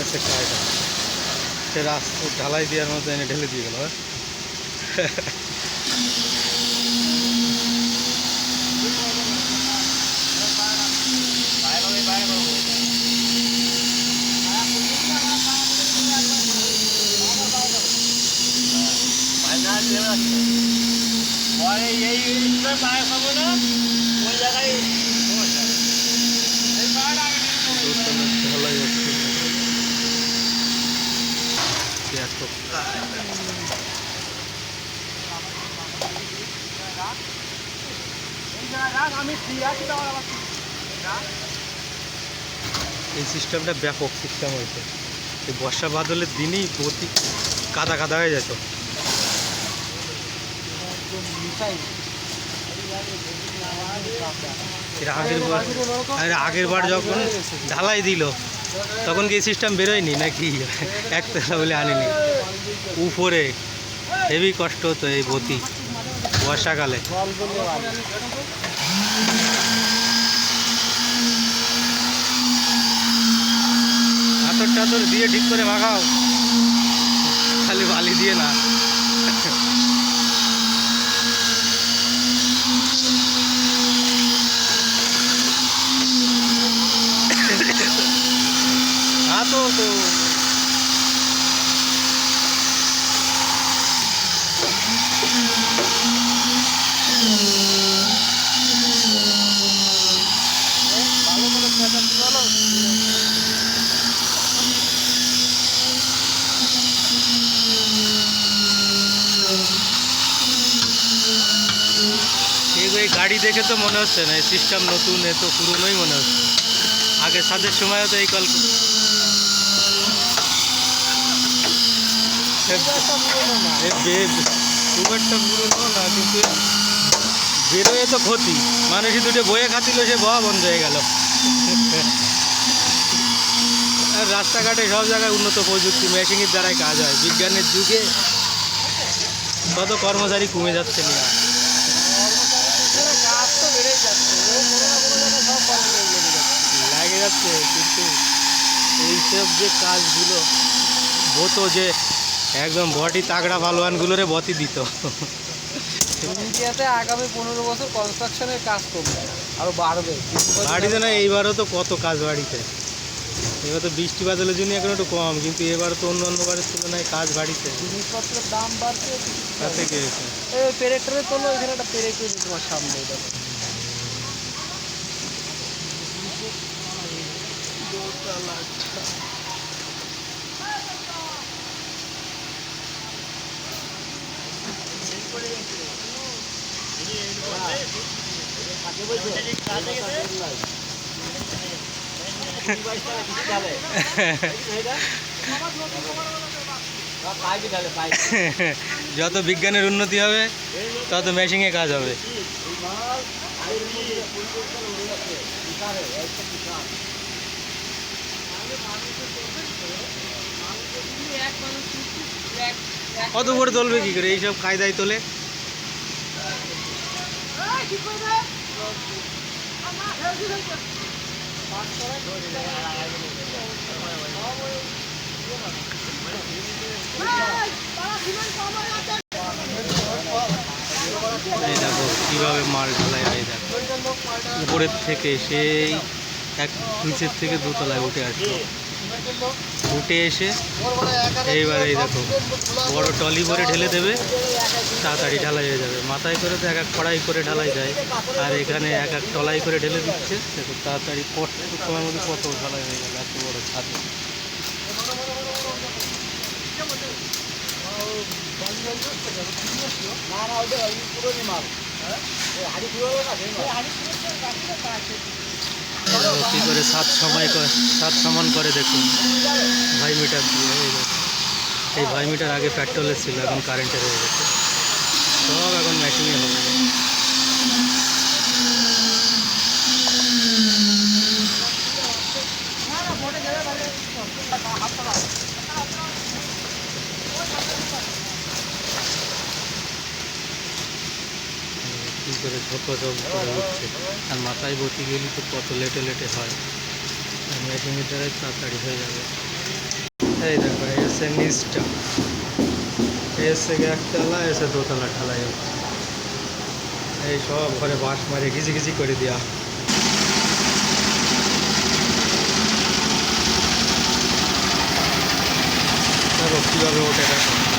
একটা কায়দা সে রাস্তা ঢালাই দেওয়ার মতো এনে ঢেলে দিয়ে গেল হ্যাঁ? দোতলার ঢালাই হচ্ছে এই সিস্টেমটা ব্যাপক সিস্টেম হয়েছে। এই বর্ষা বাদলের দিনই প্রতি কাদা কাদা হয়ে যেত। আগের বার আগের বার যখন ঢালাই দিল তখন কি সিস্টেম বেরোয়নি নাকি? একতলা বলে আনিনি। উপরে হেভি কষ্ট হতো এই বতি বর্ষাকালে। আতর টাতর দিয়ে ঠিক করে মাখাও। খালি বালি দিয়ে না। todos! গাড়ি দেখে তো মনে হচ্ছে না, এই সিস্টেম নতুন, এত পুরনোই মনে হচ্ছে আগে সাদের সময়ও তো এই কল বেরোয় তো ক্ষতি। মানুষ দুটো বয়ে খাচ্ছিল সে বয়া বন্ধ হয়ে গেল। রাস্তাঘাটে সব জায়গায় উন্নত প্রযুক্তি, মেশিনের দ্বারাই কাজ হয়। বিজ্ঞানের যুগে কত কর্মচারী কমে যাচ্ছে না। লাগে যাচ্ছে, কিন্তু এইসব যে কাজগুলো হতো যে একদম বডি তাগড়া পালোয়ানগুলোরে বতি দিত। ইন্ডিয়াতে আগামী পনেরো বছর কনস্ট্রাকশনের কাজ করবে আরও বাড়বে। বাড়িতে না এইবারও তো কত কাজ বাড়িতে। এবার তো বৃষ্টি বাদলের জন্য এখন একটু কম কিন্তু এবার তো অন্য অন্য বারের তুলনায় কাজ বাড়িতে। জিনিসপত্রের দাম বাড়ছে তাতে কি হয়েছে? এই পেরেক্টরে তোলো এখানে একটা পেরেক রয়েছে তোমার সামনে দেখো। যত বিজ্ঞানের উন্নতি হবে তত মেশিংয়ে কাজ হবে। কত করে তুলবে কি করে? এইসব কায়দায় তোলে। এই দেখো, কীভাবে মাল ঢালাই হয় দেখো। উপরের থেকে সেই এক নিচের থেকে দোতলায় উঠে আসলো। উঠে এসে এইবার এই দেখো, বড় টলি করে ঢেলে দেবে, তাড়াতাড়ি ঢালাই হয়ে যাবে। মাথায় করে তো এক এক কড়াই করে ঢালাই যায়, আর এখানে এক এক টলাই করে ঢেলে দিচ্ছে। দেখো, তাড়াতাড়ি কত সময়ের মধ্যে কত ঢালাই হয়ে গেল, এত বড় ছাদে। না ওটা পুরো হাড়ি পুরো কী করে সাত সময় করে সাত সমান করে দেখুন। ভাই মিটার এই ভাই মিটার আগে পেট্রোলের ছিল, এখন কারেন্টের হয়ে গেছে। সব এখন ম্যাচিংয়ে হবে কি করে ঝপ ঝপ করে উঠছে আর মাথায় বসে গেলে তো কত লেটে লেটে হয়। মেশিনের দ্বারাই তাড়াতাড়ি হয়ে যাবে। এই দেখো এসে নিচটা। এসে একতলা এসে দোতলা ঢালাই এই সব ঘরে বাঁশ মারে ঘিজি ঘিজি করে দেওয়া দেখো কীভাবে ওটা দেখো।